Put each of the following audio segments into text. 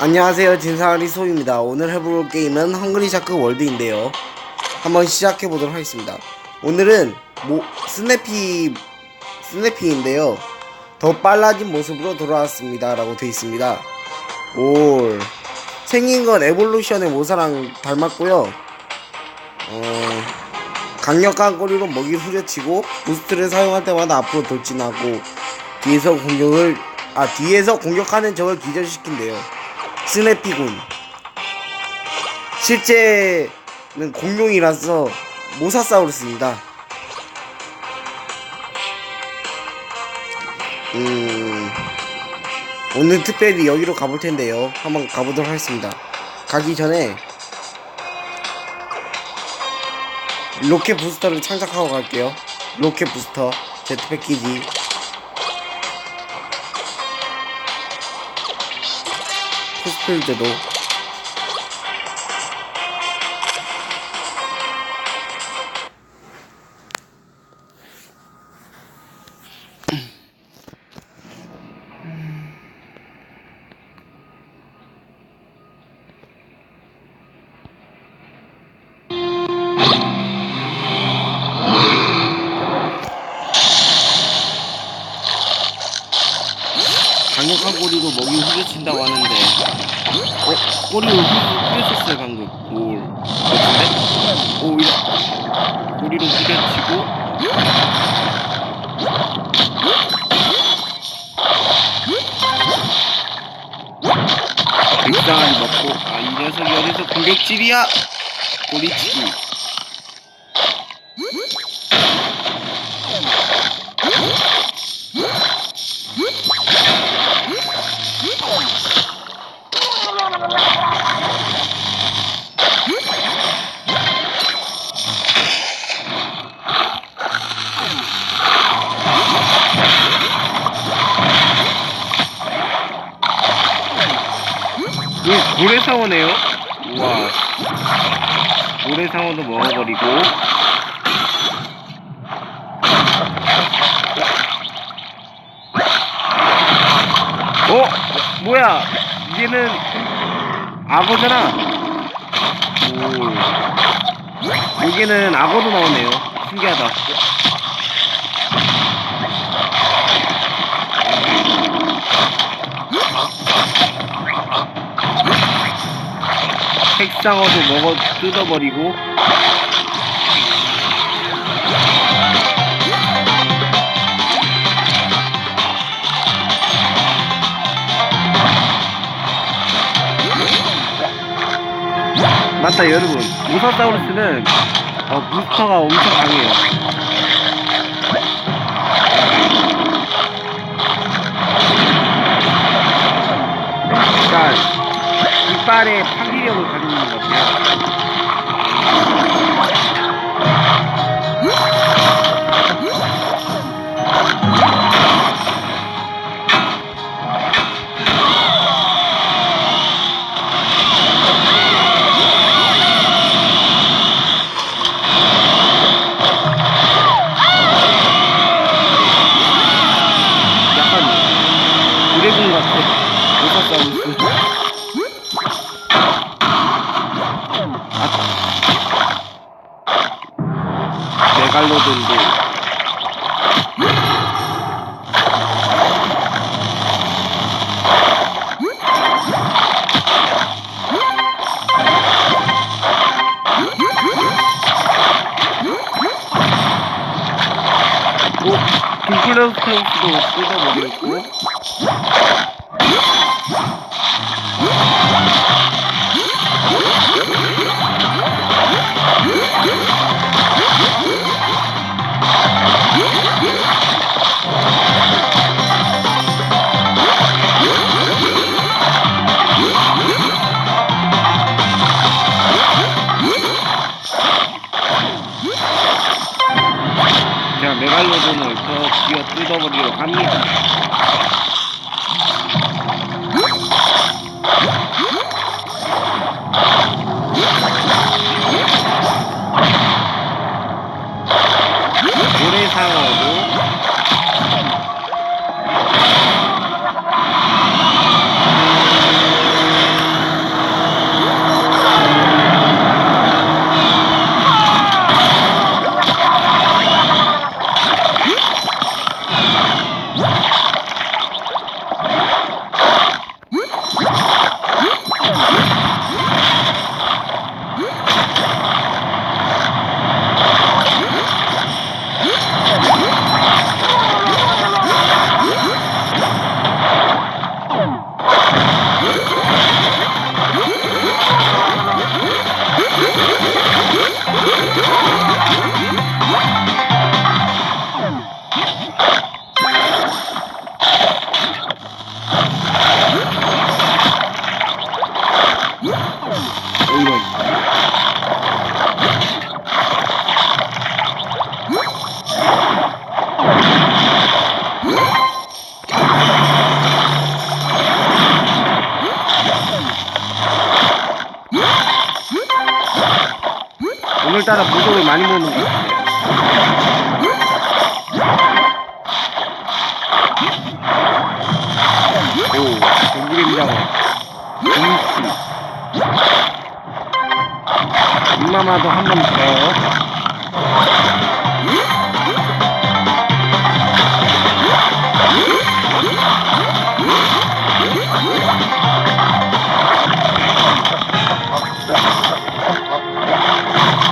안녕하세요. 진사리 소입니다. 오늘 해볼 게임은 헝그리 샤크 월드인데요. 한번 시작해 보도록 하겠습니다. 오늘은 모, 스냅피 스냅피인데요. 더 빨라진 모습으로 돌아왔습니다. 라고 되어 있습니다. 올. 생긴 건 에볼루션의 모사랑 닮았고요. 어 강력한 꼬리로 먹이를 후려치고 부스트를 사용할 때마다 앞으로 돌진하고 뒤에서 공격을 아 뒤에서 공격하는 적을 기절시킨대요 스네피군. 실제는 공룡이라서 모사사우루스입니다. 음 오늘 특별히 여기로 가볼 텐데요. 한번 가보도록 하겠습니다. 가기 전에 로켓 부스터를 장착하고 갈게요. 로켓 부스터 제트 패키지 포스필드도 강력한 꼬리로 먹이 후려친다고 하는데 어? 꼬리로 후- 후려쳤어요 방금. 올 같은데? 오 이래 꼬리로 후려치고. 백상을 먹고 아 이 녀석이 어디서 공격질이야? 꼬리치기 고래상어도 먹어버리고. 어? 뭐야? 이제는 악어잖아. 오. 여기는 악어도 나오네요. 신기하다. 색상어도 먹어 뜯어버리고. 맞다 여러분. 모사사우루스는 어, 부스터가 엄청 강해요 메갈로돈도 오, 둥클러스타우스도 뜯어버렸고 자, 메갈로돈을 더 기어 뜯어버리러 갑니다. 고래상어 이걸 많이 먹는 거야. 오, 전기냉장어. 김치. 엄마마도 한 번 더.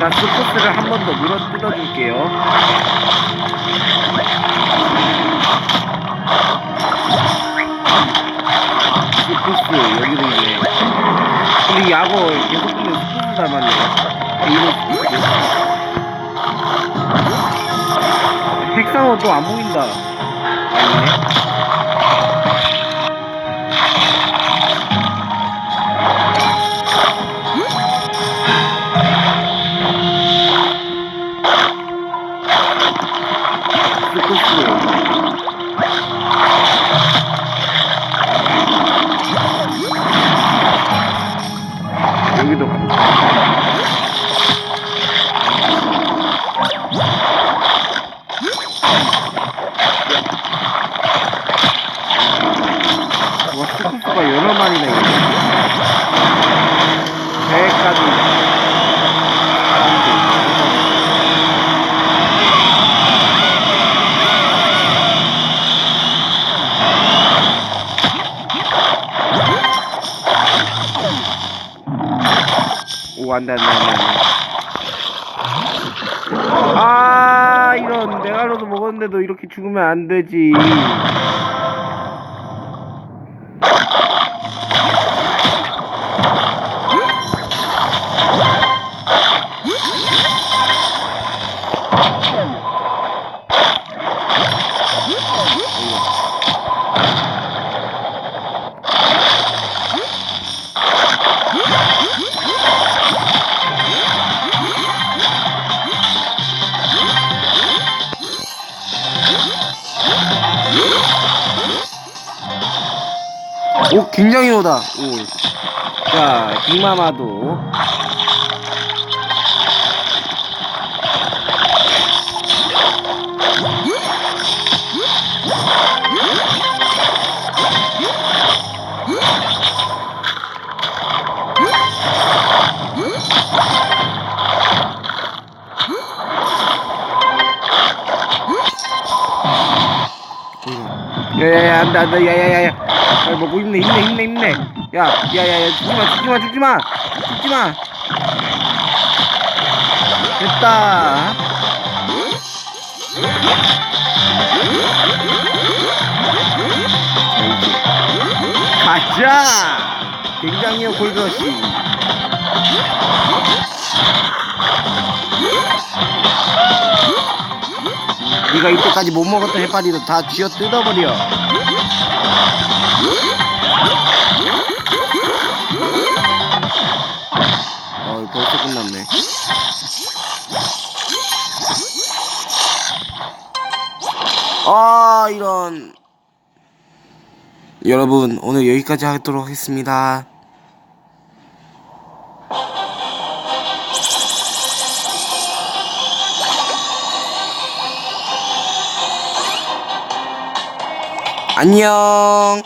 자, 스포츠를 한 번 더 물어 뜯어줄게요. 스포츠, 여기도 있네. 근데 이 악어 계속 보면 스포츠 닮았네요. 이거 스포츠. 핵상어 또 안 보인다. 안 돼. 아, 이런, 메갈로도 먹었는데도 이렇게 죽으면 안 되지. 오, 굉장히 오다. 오. 자, 빅마마도. 안돼 안돼 야야야야. 야, 뭐, 뭐 힘내 힘내 힘내 힘내. 야 야야야 죽지마 죽지마 죽지마. 죽지마. 됐다. 가자. 굉장히요 골드러시 네가 이때까지 못 먹었던 해파리도 다 쥐어 뜯어버려. 어, 벌써 끝났네. 아, 이런. 여러분, 오늘 여기까지 하도록 하겠습니다. 안녕.